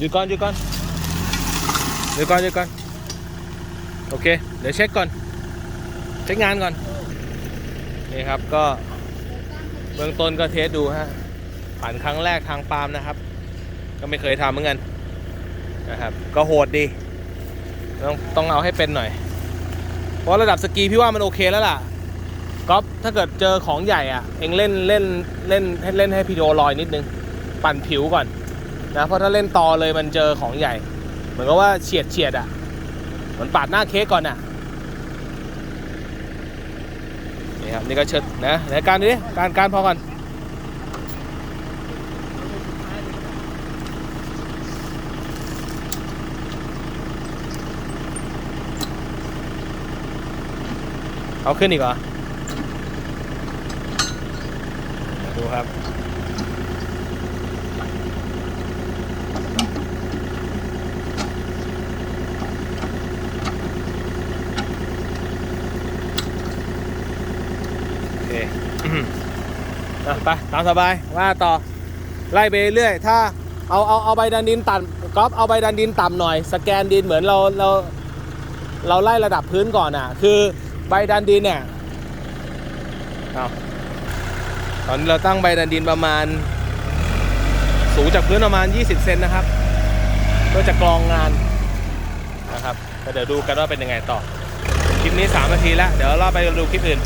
ยุดก่อนหยุดก่อนหยุดก่อนหยุดก่อนโอเค เดี๋ยวเช็คก่อน เช็คงานก่อน นี่ครับก็ เบื้องต้นก็เทสดูฮะผ่านครั้งแรกทางปาล์มนะครับ ก็ไม่เคยทำเหมือนกันนะครับ ก็โหดดี ต้องต้องเอาให้เป็นหน่อย เพราะระดับสกีพี่ว่ามันโอเคแล้วล่ะก๊อฟถ้าเกิดเจอของใหญ่อะเองเล่นเล่นเล่นให้เล่นให้พี่โดลอยนิดนึง ปั่นผิวก่อน นะเพราะถ้าเล่นต่อเลยมันเจอของใหญ่ เหมือนกับว่าเฉียดเฉียดอะเหมือนปาดหน้าเค้กก่อนอะนี่ครับนี่ก็เชิดนะไหนการดูดิการการพอก่อนเอาขึ้นอีกเหรอดูครับ เคอืมอะไปตามสบายว่าต่อไล่ไปเรื่อยถ้าเอาเอาเอาใบดันดินต่ำก๊อฟเอาใบดันดินต่ำหน่อย สแกนดินเหมือนเราเราเราไล่ระดับพื้นก่อนอะ คือใบดันดินเนี่ยเอาตอนนี้เราตั้งใบดันดินประมาณ สูงจากพื้นประมาณ 20 เซนนะครับเพื่อจะกรองงานนะครับก็เดี๋ยวดูกันว่าเป็นยังไงต่อ คลิปนี้ 3 นาทีแล้ว เดี๋ยวเราไปดูคลิปอื่น